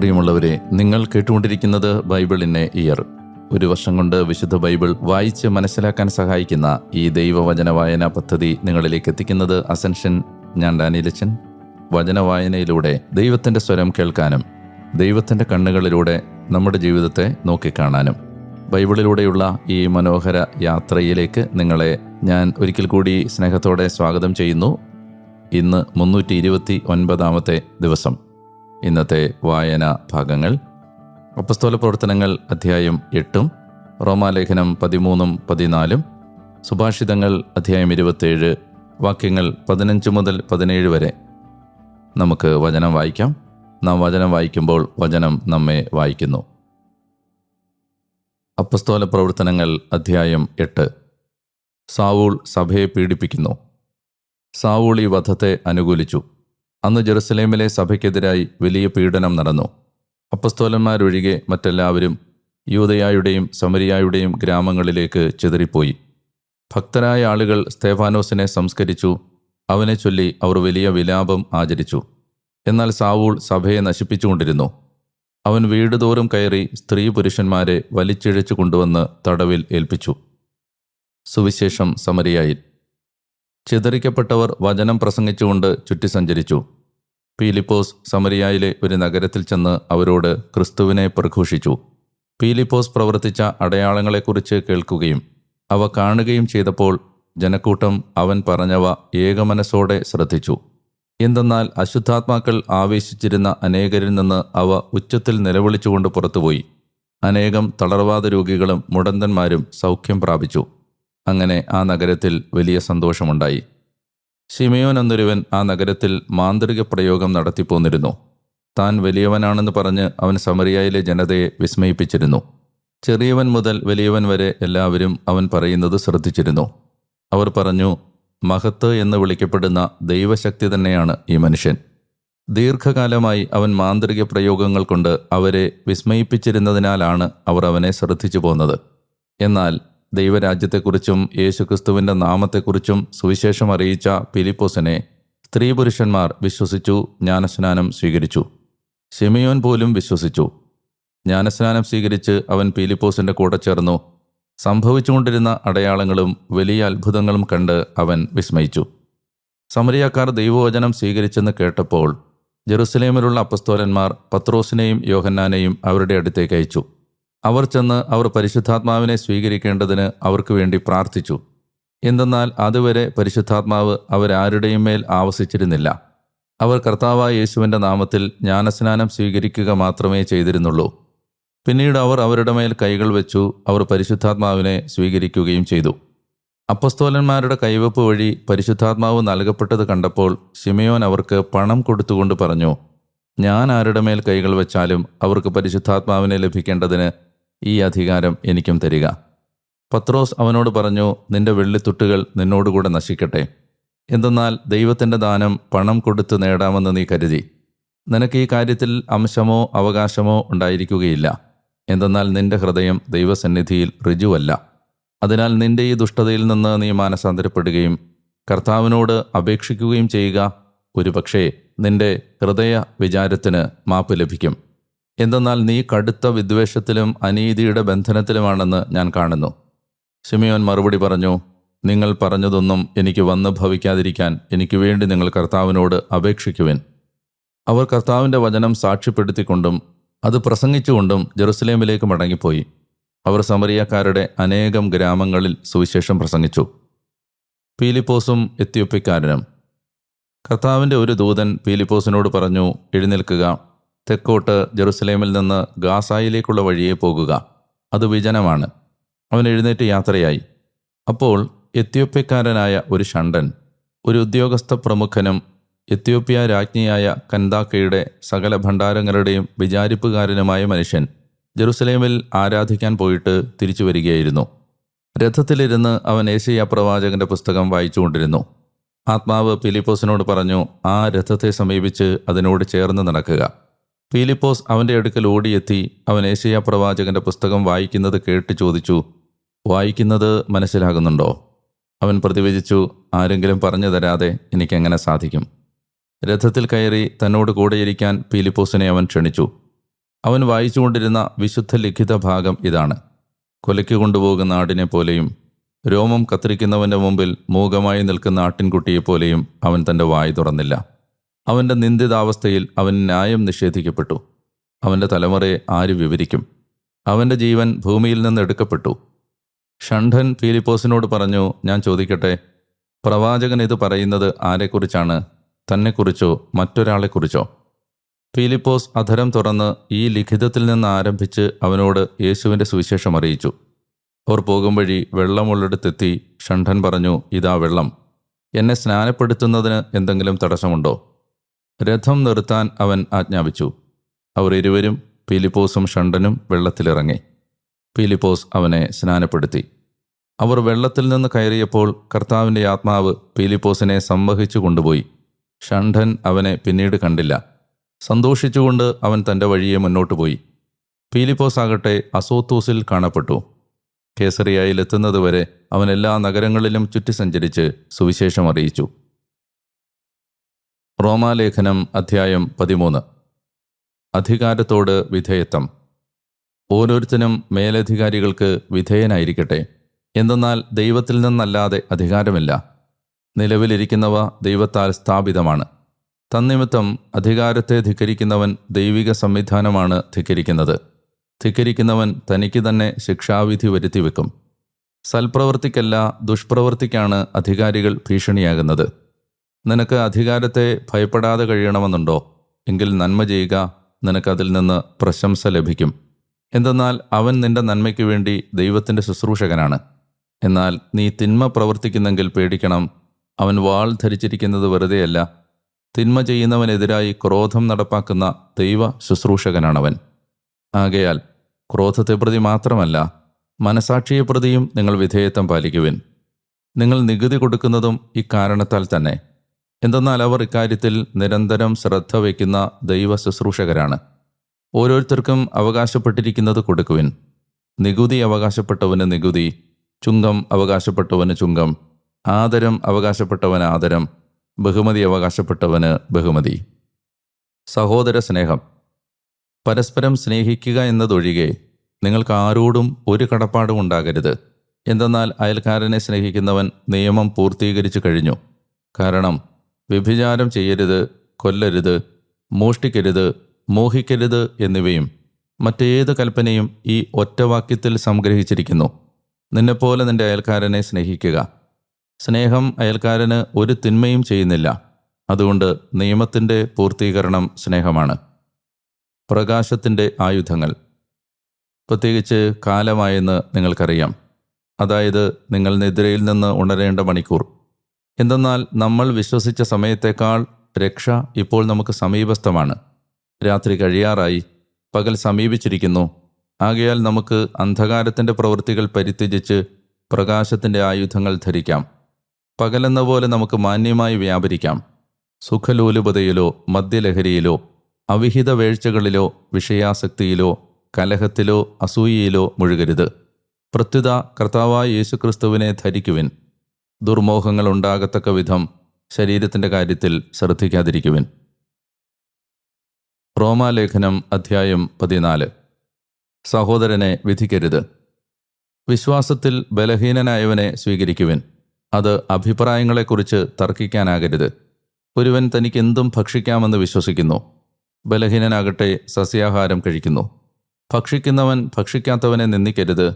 പ്രിയമുള്ളവരെ നിങ്ങൾ കേട്ടുകൊണ്ടിരിക്കുന്നത് ബൈബിളിനെ ഇയർ. ഒരു വർഷം കൊണ്ട് വിശുദ്ധ ബൈബിൾ വായിച്ച് മനസ്സിലാക്കാൻ സഹായിക്കുന്ന ഈ ദൈവവചന വായന പദ്ധതി നിങ്ങളിലേക്ക് എത്തിക്കുന്നത് അസൻഷൻ ഞാൻ ഡാനിലച്ചൻ വചന വായനയിലൂടെ ദൈവത്തിന്റെ സ്വരം കേൾക്കാനും ദൈവത്തിന്റെ കണ്ണുകളിലൂടെ നമ്മുടെ ജീവിതത്തെ നോക്കിക്കാണാനും ബൈബിളിലൂടെയുള്ള ഈ മനോഹര യാത്രയിലേക്ക് നിങ്ങളെ ഞാൻ ഒരിക്കൽ കൂടി സ്നേഹത്തോടെ സ്വാഗതം ചെയ്യുന്നു. ഇന്ന് മുന്നൂറ്റി ഇരുപത്തി ഒൻപതാമത്തെ ദിവസം. ഇന്നത്തെ വായന ഭാഗങ്ങൾ. അപ്പസ്തോല പ്രവർത്തനങ്ങൾ അധ്യായം എട്ടും റോമാലേഖനം പതിമൂന്നും പതിനാലും സുഭാഷിതങ്ങൾ അധ്യായം ഇരുപത്തേഴ് വാക്യങ്ങൾ പതിനഞ്ച് മുതൽ പതിനേഴ് വരെ. നമുക്ക് വചനം വായിക്കാം. നാം വചനം വായിക്കുമ്പോൾ വചനം നമ്മെ വായിക്കുന്നു. അപ്പസ്തോല പ്രവർത്തനങ്ങൾ അധ്യായം എട്ട്. സാവൂൾ സഭയെ പീഡിപ്പിക്കുന്നു. സാവൂൾ ഈ വധത്തെ അനുകൂലിച്ചു. അന്ന് ജെറുസലേമിലെ സഭയ്ക്കെതിരായി വലിയ പീഡനം നടന്നു. അപ്പസ്തോലന്മാരൊഴികെ മറ്റെല്ലാവരും യൂതയായുടെയും സമരിയായുടെയും ഗ്രാമങ്ങളിലേക്ക് ചിതറിപ്പോയി. ഭക്തരായ ആളുകൾ സ്തേഫാനോസിനെ സംസ്കരിച്ചു അവനെ ചൊല്ലി അവർ വലിയ വിലാപം ആചരിച്ചു. എന്നാൽ സാവൂൾ സഭയെ നശിപ്പിച്ചുകൊണ്ടിരുന്നു. അവൻ വീടുതോറും കയറി സ്ത്രീ പുരുഷന്മാരെ വലിച്ചിഴച്ചു കൊണ്ടുവന്ന് തടവിൽ ഏൽപ്പിച്ചു. സുവിശേഷം സമരിയായിൽ ചിതറിക്കപ്പെട്ടവർ വചനം പ്രസംഗിച്ചുകൊണ്ട് ചുറ്റി സഞ്ചരിച്ചു പീലിപ്പോസ് സമരിയായിലെ ഒരു നഗരത്തിൽ ചെന്ന് അവരോട് ക്രിസ്തുവിനെ പ്രഘോഷിച്ചു. പീലിപ്പോസ് പ്രവർത്തിച്ച അടയാളങ്ങളെക്കുറിച്ച് കേൾക്കുകയും അവ കാണുകയും ചെയ്തപ്പോൾ ജനക്കൂട്ടം അവൻ പറഞ്ഞവ ഏകമനസ്സോടെ ശ്രദ്ധിച്ചു. എന്തെന്നാൽ അശുദ്ധാത്മാക്കൾ ആവേശിച്ചിരുന്ന അനേകരിൽ നിന്ന് അവ ഉച്ചത്തിൽ നിലവിളിച്ചുകൊണ്ട് പുറത്തുപോയി. അനേകം തളർവാദ രോഗികളും മുടന്തന്മാരും സൗഖ്യം പ്രാപിച്ചു. അങ്ങനെ ആ നഗരത്തിൽ വലിയ സന്തോഷമുണ്ടായി. ഷിമയോൻ എന്നൊരുവൻ ആ നഗരത്തിൽ മാന്ത്രിക പ്രയോഗം നടത്തിപ്പോന്നിരുന്നു. താൻ വലിയവനാണെന്ന് പറഞ്ഞ് അവൻ സമറിയായിലെ ജനതയെ വിസ്മയിപ്പിച്ചിരുന്നു. ചെറിയവൻ മുതൽ വലിയവൻ വരെ എല്ലാവരും അവൻ പറയുന്നത് ശ്രദ്ധിച്ചിരുന്നു. അവർ പറഞ്ഞു മഹത്ത് എന്ന് വിളിക്കപ്പെടുന്ന ദൈവശക്തി തന്നെയാണ് ഈ മനുഷ്യൻ. ദീർഘകാലമായി അവൻ മാന്ത്രിക പ്രയോഗങ്ങൾ കൊണ്ട് അവരെ വിസ്മയിപ്പിച്ചിരുന്നതിനാലാണ് അവർ അവനെ ശ്രദ്ധിച്ചു പോന്നത് എന്നാൽ ദൈവരാജ്യത്തെക്കുറിച്ചും യേശുക്രിസ്തുവിന്റെ നാമത്തെക്കുറിച്ചും സുവിശേഷം അറിയിച്ച ഫിലിപ്പോസിനെ സ്ത്രീ പുരുഷന്മാർ വിശ്വസിച്ചു ജ്ഞാനസ്നാനം സ്വീകരിച്ചു. ഷിമിയോൻ പോലും വിശ്വസിച്ചു. ജ്ഞാനസ്നാനം സ്വീകരിച്ച് അവൻ ഫിലിപ്പോസിന്റെ കൂടെ ചേർന്നു. സംഭവിച്ചുകൊണ്ടിരുന്ന അടയാളങ്ങളും വലിയ അത്ഭുതങ്ങളും കണ്ട് അവൻ വിസ്മയിച്ചു. സമരിയാക്കാർ ദൈവവചനം സ്വീകരിച്ചെന്ന് കേട്ടപ്പോൾ ജെറുസലേമിലുള്ള അപ്പസ്തോലന്മാർ പത്രോസിനെയും യോഹന്നാനെയും അവരുടെ അടുത്തേക്ക് അയച്ചു. അവർ ചെന്ന് അവർ പരിശുദ്ധാത്മാവിനെ സ്വീകരിക്കേണ്ടതിന് അവർക്ക് വേണ്ടി പ്രാർത്ഥിച്ചു. എന്തെന്നാൽ അതുവരെ പരിശുദ്ധാത്മാവ് അവരാരുടെയും മേൽ ആവസിച്ചിരുന്നില്ല. അവർ കർത്താവായ യേശുവിന്റെ നാമത്തിൽ ജ്ഞാനസ്നാനം സ്വീകരിക്കുക മാത്രമേ ചെയ്തിരുന്നുള്ളൂ. പിന്നീട് അവർ അവരുടെ മേൽ കൈകൾ വെച്ചു അവർ പരിശുദ്ധാത്മാവിനെ സ്വീകരിക്കുകയും ചെയ്തു. അപ്പസ്തോലന്മാരുടെ കൈവപ്പ് വഴി പരിശുദ്ധാത്മാവ് നൽകപ്പെട്ടത് കണ്ടപ്പോൾ ഷിമയോൻ അവർക്ക് പണം കൊടുത്തുകൊണ്ട് പറഞ്ഞു ഞാൻ ആരുടെ മേൽ കൈകൾ വെച്ചാലും അവർക്ക് പരിശുദ്ധാത്മാവിനെ ലഭിക്കേണ്ടതിന് ഈ അധികാരം എനിക്കും തരിക. പത്രോസ് അവനോട് പറഞ്ഞു നിന്റെ വെള്ളിത്തുട്ടുകൾ നിന്നോടുകൂടെ നശിക്കട്ടെ. എന്തെന്നാൽ ദൈവത്തിന്റെ ദാനം പണം കൊടുത്ത് നേടാമെന്ന് നീ കരുതി. നിനക്ക് ഈ കാര്യത്തിൽ അംശമോ അവകാശമോ ഉണ്ടായിരിക്കുകയില്ല. എന്തെന്നാൽ നിന്റെ ഹൃദയം ദൈവസന്നിധിയിൽ ഋജുവല്ല. അതിനാൽ നിന്റെ ഈ ദുഷ്ടതയിൽ നിന്ന് നീ മാനസാന്തരപ്പെടുകയും കർത്താവിനോട് അപേക്ഷിക്കുകയും ചെയ്യുക. ഒരുപക്ഷേ നിന്റെ ഹൃദയ വിചാരത്തിന് മാപ്പ് ലഭിക്കും. എന്തെന്നാൽ നീ കടുത്ത വിദ്വേഷത്തിലും അനീതിയുടെ ബന്ധനത്തിലുമാണെന്ന് ഞാൻ കാണുന്നു. സിമിയോൻ മറുപടി പറഞ്ഞു നിങ്ങൾ പറഞ്ഞതൊന്നും എനിക്ക് വന്ന് ഭവിക്കാതിരിക്കാൻ എനിക്ക് വേണ്ടി നിങ്ങൾ കർത്താവിനോട് അപേക്ഷിക്കുവിൻ. അവർ കർത്താവിന്റെ വചനം സാക്ഷ്യപ്പെടുത്തിക്കൊണ്ടും അത് പ്രസംഗിച്ചുകൊണ്ടും ജെറുസലേമിലേക്ക് മടങ്ങിപ്പോയി. അവർ സമറിയക്കാരുടെ അനേകം ഗ്രാമങ്ങളിൽ സുവിശേഷം പ്രസംഗിച്ചു. പീലിപ്പോസും എത്യോപ്യക്കാരനും. കർത്താവിന്റെ ഒരു ദൂതൻ പീലിപ്പോസിനോട് പറഞ്ഞു എഴുന്നേൽക്കുക. തെക്കോട്ട് ജെറുസലേമിൽ നിന്ന് ഗാസായിലേക്കുള്ള വഴിയെ പോകുക. അത് വിജനമാണ്. അവൻ എഴുന്നേറ്റ് യാത്രയായി. അപ്പോൾ എത്യോപ്യക്കാരനായ ഒരു ഷണ്ടൻ ഒരു ഉദ്യോഗസ്ഥ പ്രമുഖനും എത്യോപ്യ രാജ്ഞിയായ കന്താക്കയുടെ സകല ഭണ്ഡാരങ്ങളുടെയും വിചാരിപ്പുകാരനുമായ മനുഷ്യൻ ജെറുസലേമിൽ ആരാധിക്കാൻ പോയിട്ട് തിരിച്ചു വരികയായിരുന്നു. രഥത്തിലിരുന്ന് അവൻ ഏഷ്യ പ്രവാചകന്റെ പുസ്തകം വായിച്ചുകൊണ്ടിരുന്നു. ആത്മാവ് ഫിലിപ്പോസിനോട് പറഞ്ഞു ആ രഥത്തെ സമീപിച്ച് അതിനോട് ചേർന്ന് നടക്കുക. ഫിലിപ്പോസ് അവന്റെ അടുക്കൽ ഓടിയെത്തി അവൻ ഏഷ്യ പ്രവാചകന്റെ പുസ്തകം വായിക്കുന്നത് കേട്ട് ചോദിച്ചു വായിക്കുന്നത് മനസ്സിലാകുന്നുണ്ടോ? അവൻ പ്രതിവചിച്ചു ആരെങ്കിലും പറഞ്ഞു തരാതെ എനിക്കെങ്ങനെ സാധിക്കും? രഥത്തിൽ കയറി തന്നോട് കൂടെയിരിക്കാൻ ഫിലിപ്പോസിനെ അവൻ ക്ഷണിച്ചു. അവൻ വായിച്ചുകൊണ്ടിരുന്ന വിശുദ്ധ ലിഖിത ഭാഗം ഇതാണ്. കൊലയ്ക്ക് കൊണ്ടുപോകുന്ന ആടിനെ പോലെയും രോമം കത്തിരിക്കുന്നവന്റെ മുമ്പിൽ മൂകമായി നിൽക്കുന്ന ആട്ടിൻകുട്ടിയെപ്പോലെയും അവൻ തന്റെ വായി തുറന്നില്ല. അവന്റെ നിന്ദിതാവസ്ഥയിൽ അവൻ ന്യായം നിഷേധിക്കപ്പെട്ടു. അവന്റെ തലമുറയെ ആര് വിവരിക്കും? അവന്റെ ജീവൻ ഭൂമിയിൽ നിന്ന് എടുക്കപ്പെട്ടു. ഷണ്ഠൻ ഫിലിപ്പോസിനോട് പറഞ്ഞു ഞാൻ ചോദിക്കട്ടെ പ്രവാചകൻ ഇത് പറയുന്നത് ആരെക്കുറിച്ചാണ്? തന്നെക്കുറിച്ചോ? മറ്റൊരാളെക്കുറിച്ചോ? ഫിലിപ്പോസ് അധരം തുറന്ന് ഈ ലിഖിതത്തിൽ നിന്ന് ആരംഭിച്ച് അവനോട് യേശുവിന്റെ സുവിശേഷം അറിയിച്ചു. അവർ പോകും വഴി വെള്ളമുള്ളിടത്തെത്തി ഷണ്ഠൻ പറഞ്ഞു ഇതാ വെള്ളം. എന്നെ സ്നാനപ്പെടുത്തുന്നതിന് എന്തെങ്കിലും തടസ്സമുണ്ടോ? രഥം നിർത്താൻ അവൻ ആജ്ഞാപിച്ചു. അവർ ഇരുവരും ഫിലിപ്പോസും ഷണ്ടനും വെള്ളത്തിലിറങ്ങി. ഫിലിപ്പോസ് അവനെ സ്നാനപ്പെടുത്തി. അവർ വെള്ളത്തിൽ നിന്ന് കയറിയപ്പോൾ കർത്താവിന്റെ ആത്മാവ് ഫിലിപ്പോസിനെ സംവഹിച്ചു കൊണ്ടുപോയി. ഷണ്ഠൻ അവനെ പിന്നീട് കണ്ടില്ല. സന്തോഷിച്ചുകൊണ്ട് അവൻ തന്റെ വഴിയെ മുന്നോട്ട് പോയി. ഫിലിപ്പോസ് ആകട്ടെ അസോത്തൂസിൽ കാണപ്പെട്ടു. കേസറിയായിലെത്തുന്നതുവരെ അവൻ എല്ലാ നഗരങ്ങളിലും ചുറ്റി സഞ്ചരിച്ച് സുവിശേഷം അറിയിച്ചു. റോമാലേഖനം അധ്യായം പതിമൂന്ന്. അധികാരത്തോട് വിധേയത്വം. ഓരോരുത്തനും മേലധികാരികൾക്ക് വിധേയനായിരിക്കട്ടെ. എന്തെന്നാൽ ദൈവത്തിൽ നിന്നല്ലാതെ അധികാരമില്ല. നിലവിലിരിക്കുന്നവ ദൈവത്താൽ സ്ഥാപിതമാണ്. തന്നിമിത്തം അധികാരത്തെ ധിക്കരിക്കുന്നവൻ ദൈവിക സംവിധാനമാണ് ധിക്കരിക്കുന്നത്. ധിക്കരിക്കുന്നവൻ തനിക്ക് തന്നെ ശിക്ഷാവിധി വരുത്തിവെക്കും. സൽപ്രവർത്തിക്കല്ല ദുഷ്പ്രവർത്തിക്കാണ് അധികാരികൾ ഭീഷണിയാകുന്നത്. നിനക്ക് അധികാരത്തെ ഭയപ്പെടാതെ കഴിയണമെന്നുണ്ടോ? എങ്കിൽ നന്മ ചെയ്യുക നിനക്കതിൽ നിന്ന് പ്രശംസ ലഭിക്കും. എന്തെന്നാൽ അവൻ നിന്റെ നന്മയ്ക്ക് വേണ്ടി ദൈവത്തിന്റെ ശുശ്രൂഷകനാണ്. എന്നാൽ നീ തിന്മ പ്രവർത്തിക്കുന്നെങ്കിൽ പേടിക്കണം. അവൻ വാൾ ധരിച്ചിരിക്കുന്നത് വെറുതെയല്ല. തിന്മ ചെയ്യുന്നവനെതിരായി ക്രോധം നടപ്പാക്കുന്ന ദൈവ ശുശ്രൂഷകനാണവൻ. ആകയാൽ ക്രോധത്തെ പ്രതി മാത്രമല്ല മനസാക്ഷിയെ പ്രതിയും നിങ്ങൾ വിധേയത്വം പാലിക്കുവിൻ. നിങ്ങൾ നികുതി കൊടുക്കുന്നതും ഇക്കാരണത്താൽ തന്നെ. എന്തെന്നാൽ അവർ ഇക്കാര്യത്തിൽ നിരന്തരം ശ്രദ്ധ വയ്ക്കുന്ന ദൈവ ശുശ്രൂഷകരാണ്. ഓരോരുത്തർക്കും അവകാശപ്പെട്ടിരിക്കുന്നത് കൊടുക്കുവിൻ. നികുതി അവകാശപ്പെട്ടവന് നികുതി ചുങ്കം അവകാശപ്പെട്ടവന് ചുങ്കം ആദരം അവകാശപ്പെട്ടവന് ആദരം ബഹുമതി അവകാശപ്പെട്ടവന് ബഹുമതി. സഹോദര സ്നേഹം പരസ്പരം സ്നേഹിക്കുക എന്നതൊഴികെ നിങ്ങൾക്ക് ആരോടും ഒരു കടപ്പാടും ഉണ്ടാകരുത്. എന്തെന്നാൽ അയൽക്കാരനെ സ്നേഹിക്കുന്നവൻ നിയമം പൂർത്തീകരിച്ചു കഴിഞ്ഞു. കാരണം വ്യഭിചാരം ചെയ്യരുത് കൊല്ലരുത് മോഷ്ടിക്കരുത് മോഹിക്കരുത് എന്നിവയും മറ്റേത് കൽപ്പനയും ഈ ഒറ്റവാക്യത്തിൽ സംഗ്രഹിച്ചിരിക്കുന്നു. നിന്നെപ്പോലെ നിന്റെ അയൽക്കാരനെ സ്നേഹിക്കുക. സ്നേഹം അയൽക്കാരന് ഒരു തിന്മയും ചെയ്യുന്നില്ല. അതുകൊണ്ട് നിയമത്തിന്റെ പൂർത്തീകരണം സ്നേഹമാണ്. പ്രകാശത്തിന്റെ ആയുധങ്ങൾ. പ്രത്യേകിച്ച് കാലമായെന്ന് നിങ്ങൾക്കറിയാം. അതായത് നിങ്ങൾ നിദ്രയിൽ നിന്ന് ഉണരേണ്ട മണിക്കൂർ. എന്തെന്നാൽ നമ്മൾ വിശ്വസിച്ച സമയത്തേക്കാൾ രക്ഷ ഇപ്പോൾ നമുക്ക് സമീപസ്ഥമാണ്. രാത്രി കഴിയാറായി. പകൽ സമീപിച്ചിരിക്കുന്നു. ആകയാൽ നമുക്ക് അന്ധകാരത്തിന്റെ പ്രവൃത്തികൾ പരിത്യജിച്ച് പ്രകാശത്തിന്റെ ആയുധങ്ങൾ ധരിക്കാം. പകലെന്ന പോലെ നമുക്ക് മാന്യമായി വ്യാപരിക്കാം. സുഖലോലുപതയിലോ മദ്യലഹരിയിലോ അവിഹിത വേഴ്ചകളിലോ വിഷയാസക്തിയിലോ കലഹത്തിലോ അസൂയയിലോ മുഴുകരുത്. പ്രത്യുത കർത്താവായ യേശുക്രിസ്തുവിനെ ധരിക്കുവിൻ. ദുർമോഹങ്ങൾ ഉണ്ടാകത്തക്ക വിധം ശരീരത്തിന്റെ കാര്യത്തിൽ ശ്രദ്ധിക്കാതിരിക്കുവിൻ. റോമാലേഖനം അധ്യായം പതിനാല്. സഹോദരനെ വിധിക്കരുത്. വിശ്വാസത്തിൽ ബലഹീനനായവനെ സ്വീകരിക്കുവിൻ. അത് അഭിപ്രായങ്ങളെക്കുറിച്ച് തർക്കിക്കാനാകരുത്. ഒരുവൻ തനിക്ക് എന്തും ഭക്ഷിക്കാമെന്ന് വിശ്വസിക്കുന്നു. ബലഹീനനാകട്ടെ സസ്യാഹാരം കഴിക്കുന്നു. ഭക്ഷിക്കുന്നവൻ ഭക്ഷിക്കാത്തവനെ നിന്ദിക്കരുത്.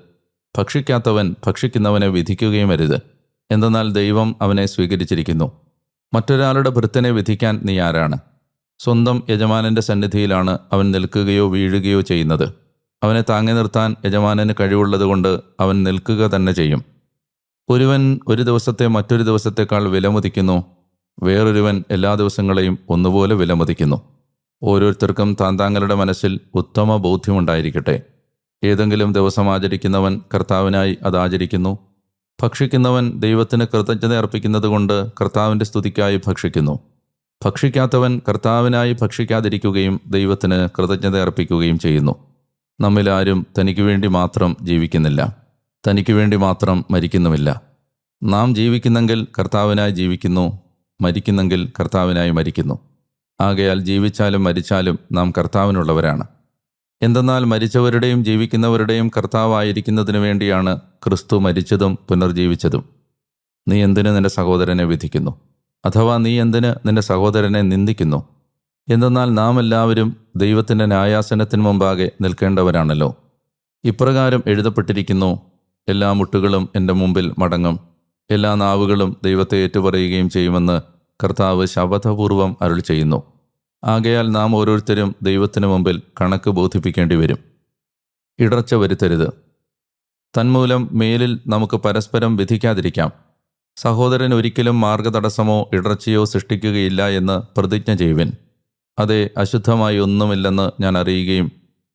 ഭക്ഷിക്കാത്തവൻ ഭക്ഷിക്കുന്നവനെ വിധിക്കുകയും അരുത്. എന്തെന്നാൽ ദൈവം അവനെ സ്വീകരിച്ചിരിക്കുന്നു. മറ്റൊരാളുടെ ഭൃത്തനെ വിധിക്കാൻ നീ ആരാണ്? സ്വന്തം യജമാനന്റെ സന്നിധിയിലാണ് അവൻ നിൽക്കുകയോ വീഴുകയോ ചെയ്യുന്നത്. അവനെ താങ്ങി നിർത്താൻ യജമാനന് കഴിവുള്ളതുകൊണ്ട് അവൻ നിൽക്കുക തന്നെ ചെയ്യും. ഒരുവൻ ഒരു ദിവസത്തെ മറ്റൊരു ദിവസത്തേക്കാൾ വിലമതിക്കുന്നു വേറൊരുവൻ എല്ലാ ദിവസങ്ങളെയും ഒന്നുപോലെ വിലമതിക്കുന്നു. ഓരോരുത്തർക്കും താൻ താങ്കളുടെ മനസ്സിൽ ഉത്തമ ബോധ്യമുണ്ടായിരിക്കട്ടെ ഏതെങ്കിലും ദിവസം ആചരിക്കുന്നവൻ കർത്താവിനായി അത് ആചരിക്കുന്നു ഭക്ഷിക്കുന്നവൻ ദൈവത്തിന് കൃതജ്ഞത അർപ്പിക്കുന്നത് കൊണ്ട് കർത്താവിന്റെ സ്തുതിക്കായി ഭക്ഷിക്കുന്നു. ഭക്ഷിക്കാത്തവൻ കർത്താവിനായി ഭക്ഷിക്കാതിരിക്കുകയും ദൈവത്തിന് കൃതജ്ഞത അർപ്പിക്കുകയും ചെയ്യുന്നു. നമ്മിലാരും തനിക്ക് വേണ്ടി മാത്രം ജീവിക്കുന്നില്ല. തനിക്ക് വേണ്ടി മാത്രം മരിക്കുന്നുമില്ല. നാം ജീവിക്കുന്നെങ്കിൽ കർത്താവിനായി ജീവിക്കുന്നു മരിക്കുന്നെങ്കിൽ കർത്താവിനായി മരിക്കുന്നു. ആകയാൽ ജീവിച്ചാലും മരിച്ചാലും നാം കർത്താവിനുള്ളവരാണ്. എന്തെന്നാൽ മരിച്ചവരുടെയും ജീവിക്കുന്നവരുടെയും കർത്താവായിരിക്കുന്നതിനു വേണ്ടിയാണ് ക്രിസ്തു മരിച്ചതും പുനർജീവിച്ചതും. നീ എന്തിന് നിന്റെ സഹോദരനെ വിധിക്കുന്നു? അഥവാ നീ എന്തിന് നിന്റെ സഹോദരനെ നിന്ദിക്കുന്നു? എന്തെന്നാൽ നാം എല്ലാവരും ദൈവത്തിന്റെ ന്യായാസനത്തിന് മുമ്പാകെ നിൽക്കേണ്ടവരാണല്ലോ. ഇപ്രകാരം എഴുതപ്പെട്ടിരിക്കുന്നു എല്ലാ മുട്ടുകളും എന്റെ മുമ്പിൽ മടങ്ങും എല്ലാ നാവുകളും ദൈവത്തെ ഏറ്റുപറയുകയും ചെയ്യുമെന്ന് കർത്താവ് ശപഥപൂർവം അരുൾ ചെയ്യുന്നു ആകയാൽ നാം ഓരോരുത്തരും ദൈവത്തിനു മുമ്പിൽ കണക്ക് ബോധിപ്പിക്കേണ്ടി വരും. ഇടർച്ച വരുത്തരുത്. തന്മൂലം മേലിൽ നമുക്ക് പരസ്പരം വിധിക്കാതിരിക്കാം. സഹോദരൻ ഒരിക്കലും മാർഗതടസ്സമോ ഇടർച്ചയോ സൃഷ്ടിക്കുകയില്ല എന്ന് പ്രതിജ്ഞ ചെയ്യുവിൻ. അതെ അശുദ്ധമായി ഒന്നുമില്ലെന്ന് ഞാൻ അറിയുകയും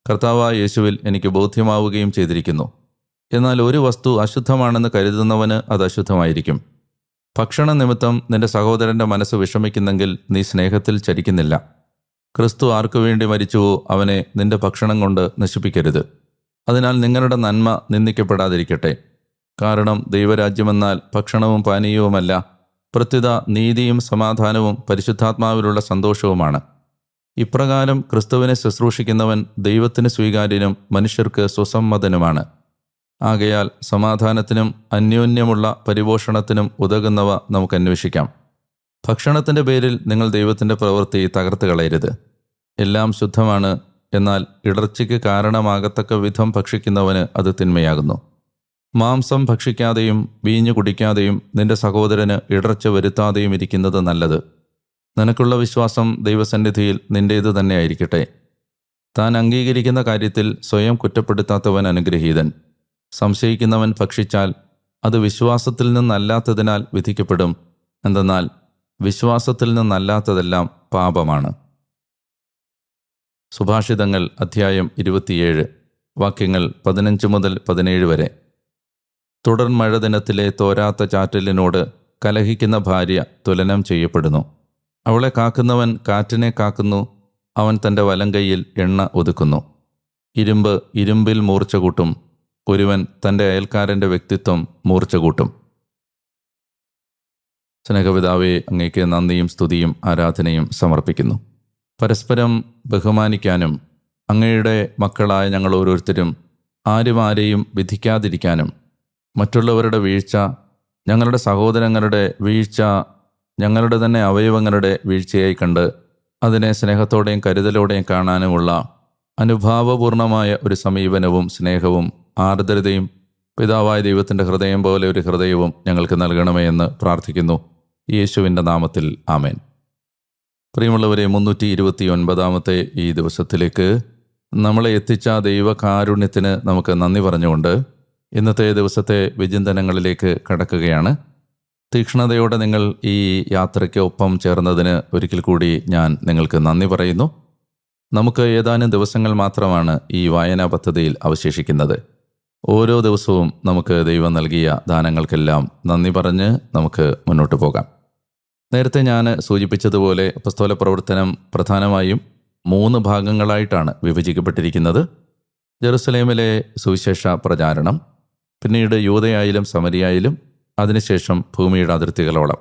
കർത്താവായ യേശുവിൽ എനിക്ക് ബോധ്യമാവുകയും ചെയ്തിരിക്കുന്നു. എന്നാൽ ഒരു വസ്തു അശുദ്ധമാണെന്ന് കരുതുന്നവന് അത് അശുദ്ധമായിരിക്കും. ഭക്ഷണ നിമിത്തം നിന്റെ സഹോദരന്റെ മനസ്സ് വിഷമിക്കുന്നെങ്കിൽ നീ സ്നേഹത്തിൽ ചരിക്കുന്നില്ല. ക്രിസ്തു ആർക്കു വേണ്ടി മരിച്ചുവോ അവനെ നിന്റെ ഭക്ഷണം കൊണ്ട് നശിപ്പിക്കരുത്. അതിനാൽ നിങ്ങളുടെ നന്മ നിന്ദിക്കപ്പെടാതിരിക്കട്ടെ. കാരണം ദൈവരാജ്യമെന്നാൽ ഭക്ഷണവും പാനീയവുമല്ല പ്രത്യുത നീതിയും സമാധാനവും പരിശുദ്ധാത്മാവിലുള്ള സന്തോഷവുമാണ്. ഇപ്രകാരം ക്രിസ്തുവിനെ ശുശ്രൂഷിക്കുന്നവൻ ദൈവത്തിന് സ്വീകാര്യനും മനുഷ്യർക്ക് സുസമ്മതനുമാണ്. ആകയാൽ സമാധാനത്തിനും അന്യോന്യമുള്ള പരിപോഷണത്തിനും ഉതകുന്നവ നമുക്ക് അന്വേഷിക്കാം ഭക്ഷണത്തിന്റെ പേരിൽ നിങ്ങൾ ദൈവത്തിന്റെ പ്രവൃത്തി തകർത്ത് കളയരുത്. എല്ലാം ശുദ്ധമാണ് എന്നാൽ ഇടർച്ചയ്ക്ക് കാരണമാകത്തക്ക വിധം ഭക്ഷിക്കുന്നവന് അത് തിന്മയാകുന്നു. മാംസം ഭക്ഷിക്കാതെയും വീഞ്ഞു കുടിക്കാതെയും നിന്റെ സഹോദരന് ഇടർച്ച വരുത്താതെയും ഇരിക്കുന്നത് നല്ലത്. നിനക്കുള്ള വിശ്വാസം ദൈവസന്നിധിയിൽ നിന്റേത് തന്നെ ആയിരിക്കട്ടെ താൻ അംഗീകരിക്കുന്ന കാര്യത്തിൽ സ്വയം കുറ്റപ്പെടുത്താത്തവൻ അനുഗ്രഹീതൻ. സംശയിക്കുന്നവൻ ഭക്ഷിച്ചാൽ അത് വിശ്വാസത്തിൽ നിന്നല്ലാത്തതിനാൽ വിധിക്കപ്പെടും. എന്തെന്നാൽ വിശ്വാസത്തിൽ നിന്നല്ലാത്തതെല്ലാം പാപമാണ്. സുഭാഷിതങ്ങൾ അധ്യായം ഇരുപത്തിയേഴ് വാക്യങ്ങൾ പതിനഞ്ച് മുതൽ പതിനേഴ് വരെ. തുടർ മഴ ദിനത്തിലെ തോരാത്ത ചാറ്റലിനോട് കലഹിക്കുന്ന ഭാര്യ തുലനം ചെയ്യപ്പെടുന്നു. അവളെ കാക്കുന്നവൻ കാറ്റിനെ കാക്കുന്നു അവൻ തന്റെ വലങ്കൈയിൽ എണ്ണ ഒതുക്കുന്നു. ഇരുമ്പ് ഇരുമ്പിൽ മൂർച്ച കൂട്ടും ഒരുവൻ തന്റെ അയൽക്കാരന്റെ വ്യക്തിത്വം മൂർച്ച കൂട്ടും സ്നേഹപിതാവെ അങ്ങേക്ക് നന്ദിയും സ്തുതിയും ആരാധനയും സമർപ്പിക്കുന്നു. പരസ്പരം ബഹുമാനിക്കാനും അങ്ങയുടെ മക്കളായ ഞങ്ങൾ ഓരോരുത്തരും ആരും ആരെയും വിധിക്കാതിരിക്കാനും മറ്റുള്ളവരുടെ വീഴ്ച ഞങ്ങളുടെ സഹോദരങ്ങളുടെ വീഴ്ച ഞങ്ങളുടെ തന്നെ അവയവങ്ങളുടെ വീഴ്ചയായി കണ്ട് അതിനെ സ്നേഹത്തോടെയും കരുതലോടെയും കാണാനുമുള്ള അനുഭാവപൂർണമായ ഒരു സമീപനവും സ്നേഹവും ആർദ്രതയും പിതാവായ ദൈവത്തിന്റെ ഹൃദയം പോലെ ഒരു ഹൃദയവും ഞങ്ങൾക്ക് നൽകണമേ എന്ന് പ്രാർത്ഥിക്കുന്നു. യേശുവിന്റെ നാമത്തിൽ ആമേൻ. പ്രിയമുള്ളവരെ മുന്നൂറ്റി ഇരുപത്തി ഒൻപതാമത്തെ ഈ ദിവസത്തിലേക്ക് നമ്മളെ എത്തിച്ച ദൈവകാരുണ്യത്തിന് നമുക്ക് നന്ദി പറഞ്ഞുകൊണ്ട് ഇന്നത്തെ ദിവസത്തെ വിചിന്തനങ്ങളിലേക്ക് കടക്കുകയാണ്. തീക്ഷ്ണതയോടെ നിങ്ങൾ ഈ യാത്രയ്ക്ക് ഒപ്പം ചേർന്നതിന് ഒരിക്കൽ കൂടി ഞാൻ നിങ്ങൾക്ക് നന്ദി പറയുന്നു. നമുക്ക് ഏതാനും ദിവസങ്ങൾ മാത്രമാണ് ഈ വായനാ പദ്ധതിയിൽ അവശേഷിക്കുന്നത്. ഓരോ ദിവസവും നമുക്ക് ദൈവം നൽകിയ ദാനങ്ങൾക്കെല്ലാം നന്ദി പറഞ്ഞ് നമുക്ക് മുന്നോട്ട് പോകാം. നേരത്തെ ഞാൻ സൂചിപ്പിച്ചതുപോലെ പുസ്തക പ്രവർത്തനം പ്രധാനമായും മൂന്ന് ഭാഗങ്ങളായിട്ടാണ് വിഭജിക്കപ്പെട്ടിരിക്കുന്നത്. ജെറുസലേമിലെ സുവിശേഷ പ്രചാരണം പിന്നീട് യൂതയായാലും സമരിയായാലും അതിനുശേഷം ഭൂമിയുടെ അതിർത്തികളോളം.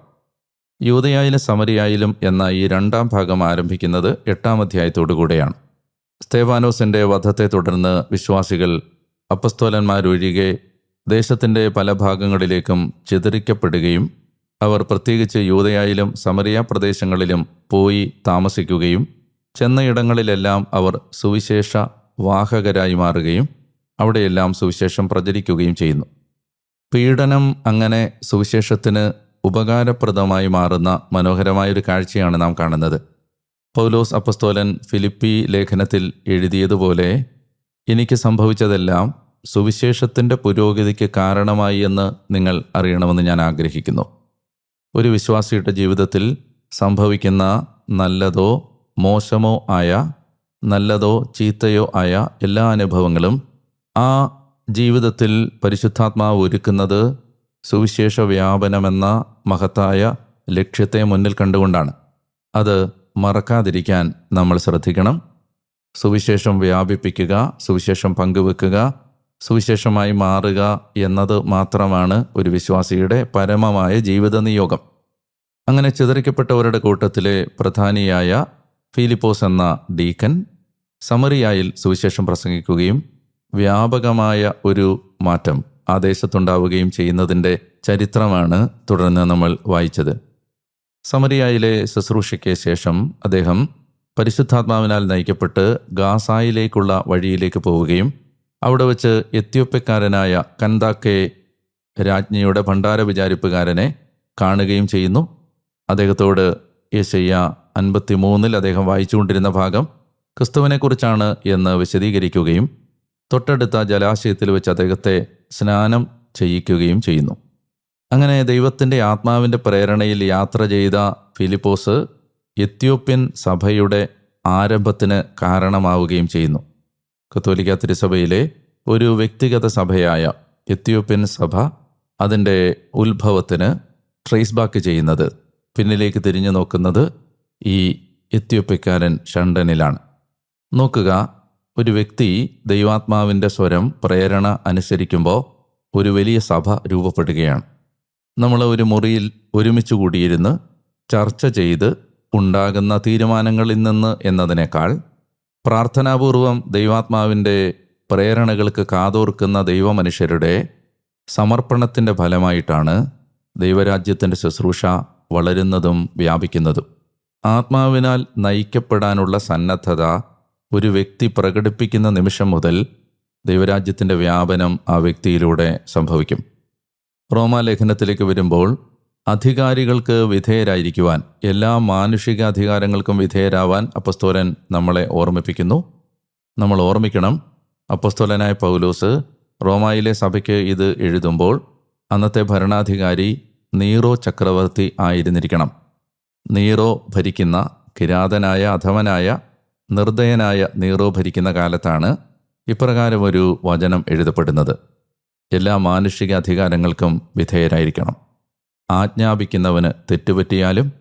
യൂതയായാലും സമരിയായാലും എന്ന ഈ രണ്ടാം ഭാഗം ആരംഭിക്കുന്നത് എട്ടാം അധ്യായത്തോടുകൂടെയാണ് സ്തേവാനോസിന്റെ വധത്തെ തുടർന്ന് വിശ്വാസികൾ അപ്പസ്തോലന്മാരൊഴികെ ദേശത്തിന്റെ പല ഭാഗങ്ങളിലേക്കും ചിതറിക്കപ്പെടുകയും അവർ പ്രത്യേകിച്ച് യൂതയായാലും സമറിയ പ്രദേശങ്ങളിലും പോയി താമസിക്കുകയും ചെന്നയിടങ്ങളിലെല്ലാം അവർ സുവിശേഷ വാഹകരായി മാറുകയും അവിടെയെല്ലാം സുവിശേഷം പ്രചരിക്കുകയും ചെയ്യുന്നു. പീഡനം അങ്ങനെ സുവിശേഷത്തിന് ഉപകാരപ്രദമായി മാറുന്ന മനോഹരമായൊരു കാഴ്ചയാണ് നാം കാണുന്നത്. പൗലോസ് അപ്പസ്തോലൻ ഫിലിപ്പി ലേഖനത്തിൽ എഴുതിയതുപോലെ എനിക്ക് സംഭവിച്ചതെല്ലാം സുവിശേഷത്തിന്റെ പുരോഗതിക്ക് കാരണമായി എന്ന് നിങ്ങൾ അറിയണമെന്ന് ഞാൻ ആഗ്രഹിക്കുന്നു. ഒരു വിശ്വാസിയുടെ ജീവിതത്തിൽ സംഭവിക്കുന്ന നല്ലതോ മോശമോ ആയ നല്ലതോ ചീത്തയോ ആയ എല്ലാ അനുഭവങ്ങളും ആ ജീവിതത്തിൽ പരിശുദ്ധാത്മാവ് ഒരുക്കുന്നത് സുവിശേഷ വ്യാപനമെന്ന മഹത്തായ ലക്ഷ്യത്തെ മുന്നിൽ കണ്ടുകൊണ്ടാണ്. അത് മറക്കാതിരിക്കാൻ നമ്മൾ ശ്രദ്ധിക്കണം. സുവിശേഷം വ്യാപിപ്പിക്കുക സുവിശേഷം പങ്കുവെക്കുക സുവിശേഷമായി മാറുക എന്നത് മാത്രമാണ് ഒരു വിശ്വാസിയുടെ പരമമായ ജീവിത നിയോഗം അങ്ങനെ ചിതറിക്കപ്പെട്ടവരുടെ കൂട്ടത്തിലെ പ്രധാനിയായ ഫിലിപ്പോസ് എന്ന ഡീക്കൻ സമറിയായിൽ സുവിശേഷം പ്രസംഗിക്കുകയും വ്യാപകമായ ഒരു മാറ്റം ആ ദേശത്തുണ്ടാവുകയും ചെയ്യുന്നതിന്റെ ചരിത്രമാണ് തുടർന്ന് നമ്മൾ വായിച്ചത്. സമറിയായിലെ ശുശ്രൂഷയ്ക്ക് ശേഷം അദ്ദേഹം പരിശുദ്ധാത്മാവിനാൽ നയിക്കപ്പെട്ട് ഗാസായിലേക്കുള്ള വഴിയിലേക്ക് പോവുകയും അവിടെ വച്ച് എത്യോപ്യക്കാരനായ കന്താക്കെ രാജ്ഞിയുടെ ഭണ്ഡാര വിചാരിപ്പുകാരനെ കാണുകയും ചെയ്യുന്നു. അദ്ദേഹത്തോട് യേശയ്യ അൻപത്തി മൂന്നിൽ അദ്ദേഹം വായിച്ചുകൊണ്ടിരുന്ന ഭാഗം ക്രിസ്തുവിനെക്കുറിച്ചാണ് എന്ന് വിശദീകരിക്കുകയും തൊട്ടടുത്ത ജലാശയത്തിൽ വെച്ച് അദ്ദേഹത്തെ സ്നാനം ചെയ്യിക്കുകയും ചെയ്യുന്നു. അങ്ങനെ ദൈവത്തിന്റെ ആത്മാവിന്റെ പ്രേരണയിൽ യാത്ര ചെയ്ത ഫിലിപ്പോസ് എത്യോപ്യൻ സഭയുടെ ആരംഭത്തിന് കാരണമാവുകയും ചെയ്യുന്നു. കത്തോലിക്ക തിരുസഭയിലെ ഒരു വ്യക്തിഗത സഭയായ എത്യോപ്യൻ സഭ അതിന്റെ ഉത്ഭവത്തിന് ട്രേസ് ബാക്ക് ചെയ്യുന്നത് പിന്നിലേക്ക് തിരിഞ്ഞു നോക്കുന്നത് ഈ എത്യോപ്യക്കാരൻ ഷണ്ടനിലാണ്. നോക്കുക ഒരു വ്യക്തി ദൈവാത്മാവിന്റെ സ്വരം പ്രേരണ അനുസരിക്കുമ്പോൾ ഒരു വലിയ സഭ രൂപപ്പെടുകയാണ്. നമ്മൾ ഒരു മുറിയിൽ ഒരുമിച്ച് കൂടിയിരുന്ന് ചർച്ച ചെയ്ത് ഉണ്ടാകുന്ന തീരുമാനങ്ങളിൽ നിന്ന് എന്നതിനേക്കാൾ പ്രാർത്ഥനാപൂർവം ദൈവാത്മാവിന്റെ പ്രേരണകൾക്ക് കാതോർക്കുന്ന ദൈവമനുഷ്യരുടെ സമർപ്പണത്തിന്റെ ഫലമായിട്ടാണ് ദൈവരാജ്യത്തിന്റെ ശുശ്രൂഷ വളരുന്നതും വ്യാപിക്കുന്നതും. ആത്മാവിനാൽ നയിക്കപ്പെടാനുള്ള സന്നദ്ധത ഒരു വ്യക്തി പ്രകടിപ്പിക്കുന്ന നിമിഷം മുതൽ ദൈവരാജ്യത്തിന്റെ വ്യാപനം ആ വ്യക്തിയിലൂടെ സംഭവിക്കും. റോമാലേഖനത്തിലേക്ക് വരുമ്പോൾ അധികാരികൾക്ക് വിധേയരായിരിക്കുവാൻ എല്ലാ മാനുഷിക അധികാരങ്ങൾക്കും വിധേയരാവാൻ അപ്പസ്തോലൻ നമ്മളെ ഓർമ്മിപ്പിക്കുന്നു. നമ്മൾ ഓർമ്മിക്കണം അപ്പസ്തോലനായ പൗലോസ് റോമായിലെ സഭയ്ക്ക് ഇത് എഴുതുമ്പോൾ അന്നത്തെ ഭരണാധികാരി നീറോ ചക്രവർത്തി ആയിരുന്നിരിക്കണം. നീറോ ഭരിക്കുന്ന കിരാതനായ അധമനായ നിർദ്ദയനായ നീറോ ഭരിക്കുന്ന കാലത്താണ് ഇപ്രകാരം ഒരു വചനം എഴുതപ്പെടുന്നത്. എല്ലാ മാനുഷിക അധികാരങ്ങൾക്കും വിധേയരായിരിക്കണം. ആജ്ഞാപിക്കുന്നവന് തെറ്റുപറ്റിയാലും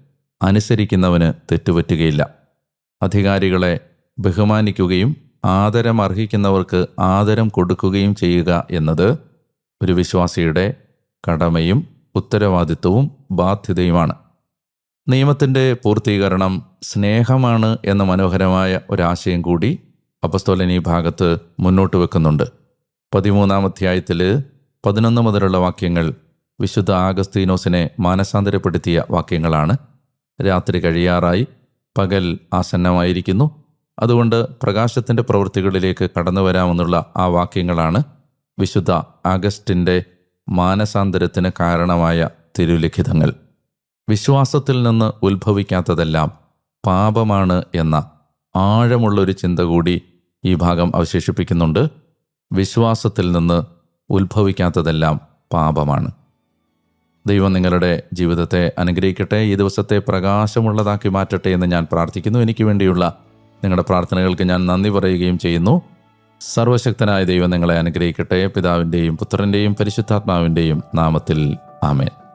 അനുസരിക്കുന്നവന് തെറ്റുപറ്റുകയില്ല. അധികാരികളെ ബഹുമാനിക്കുകയും ആദരം അർഹിക്കുന്നവർക്ക് ആദരം കൊടുക്കുകയും ചെയ്യുക എന്നത് ഒരു വിശ്വാസിയുടെ കടമയും ഉത്തരവാദിത്വവും ബാധ്യതയുമാണ്. നിയമത്തിന്റെ പൂർത്തീകരണം സ്നേഹമാണ് എന്ന മനോഹരമായ ഒരാശയം കൂടി അപസ്തോലൻ ഈ ഭാഗത്ത് മുന്നോട്ട് വെക്കുന്നുണ്ട്. പതിമൂന്നാം അധ്യായത്തിൽ പതിനൊന്ന് മുതലുള്ള വാക്യങ്ങൾ വിശുദ്ധ ആഗസ്തീനോസിനെ മാനസാന്തരപ്പെടുത്തിയ വാക്യങ്ങളാണ്. രാത്രി കഴിയാറായി പകൽ ആസന്നമായിരിക്കുന്നു. അതുകൊണ്ട് പ്രകാശത്തിന്റെ പ്രവൃത്തികളിലേക്ക് കടന്നു വരാമെന്നുള്ള ആ വാക്യങ്ങളാണ് വിശുദ്ധ ആഗസ്റ്റിന്റെ മാനസാന്തരത്തിന് കാരണമായ തിരുലിഖിതങ്ങൾ. വിശ്വാസത്തിൽ നിന്ന് ഉത്ഭവിക്കാത്തതെല്ലാം പാപമാണ് എന്ന ആഴമുള്ളൊരു ചിന്ത കൂടി ഈ ഭാഗം അവശേഷിപ്പിക്കുന്നുണ്ട്. വിശ്വാസത്തിൽ നിന്ന് ഉത്ഭവിക്കാത്തതെല്ലാം പാപമാണ്. ദൈവം നിങ്ങളുടെ ജീവിതത്തെ അനുഗ്രഹിക്കട്ടെ ഈ ദിവസത്തെ പ്രകാശമുള്ളതാക്കി മാറ്റട്ടെ എന്ന് ഞാൻ പ്രാർത്ഥിക്കുന്നു. എനിക്ക് വേണ്ടിയുള്ള നിങ്ങളുടെ പ്രാർത്ഥനകൾക്ക് ഞാൻ നന്ദി പറയുകയും ചെയ്യുന്നു. സർവശക്തനായ ദൈവം നിങ്ങളെ അനുഗ്രഹിക്കട്ടെ. പിതാവിന്റെയും പുത്രന്റെയും പരിശുദ്ധാത്മാവിന്റെയും നാമത്തിൽ ആമേൻ.